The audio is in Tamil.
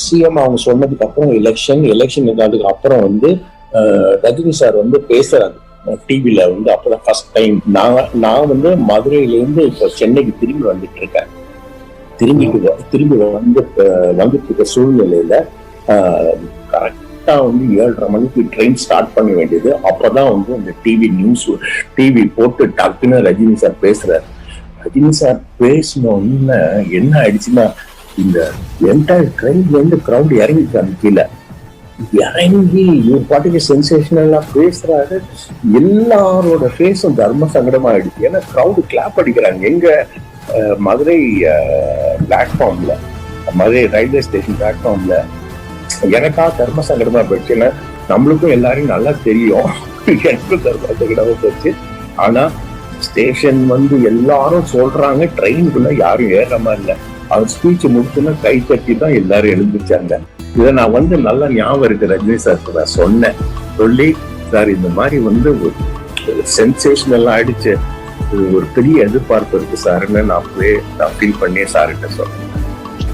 சிஎம் அவங்க சொன்னதுக்கு அப்புறம் எலெக்ஷன் எலெக்ஷன் இருந்ததுக்கு அப்புறம் வந்து ரஜினி சார் வந்து பேசுறாங்க டிவில வந்து அப்பதான் ஃபர்ஸ்ட் டைம் நான் நான் வந்து மதுரையிலேருந்து இப்போ சென்னைக்கு திரும்பி வந்துட்டு இருக்கேன். திரும்பிட்டு திரும்பி வந்து வந்துட்டு இருக்க சூழ்நிலையில கரெக்டா வந்து ஏழரை மணிக்கு ட்ரெயின் ஸ்டார்ட் பண்ண வேண்டியது. அப்பதான் வந்து அந்த டிவி நியூஸ் டிவி போட்டு டக்குன்னு ரஜினி சார் பேசுறாரு. ரஜினி சார் பேசின உடனே என்ன ஆயிடுச்சுன்னா இந்த என்டையர் ட்ரெயின்ல இருந்து கிரௌட் இறங்கிட்டாங்க கீழே. இறங்கி இவர் பாட்டுக்கு சென்சேஷனலா பேசுறாரு. எல்லாரோட ஃபேஸும் தர்ம சங்கடமா ஆயிடுச்சு ஏன்னா கிரௌடு கிளாப் அடிக்கிறாங்க. எங்க மதுரை பிளாட்ஃபார்ம்ல மதுரை ரயில்வே ஸ்டேஷன் பிளாட்ஃபார்ம்ல எனக்கா தர்ம சங்கடமா போயிடுச்சு. ஏன்னா நம்மளுக்கும் எல்லாரையும் நல்லா தெரியும். எனக்கும் தர்ம சங்கடமா போச்சு ஆனா ஸ்டேஷன் வந்து எல்லாரும் சொல்றாங்க. ட்ரெயினுக்குள்ள யாரும் ஏறுற மாதிரி இல்லை. அவர் ஸ்பீச் முடிச்சுன்னா கை தட்டி தான் எல்லாரும் எழுந்திருச்சாங்க. இதை நான் வந்து நல்லா ஞாபகம் இருக்கு ரஜினி சார் நான் சொன்னேன். சொல்லி சார் இந்த மாதிரி வந்து ஒரு சென்சேஷனல் ஆயிடுச்சு ஒரு பெரிய எதிர்பார்ப்பு இருக்கு சாருன்னு நான் போய் நான் ஃபீல் பண்ணி சார்கிட்ட சொன்னேன்.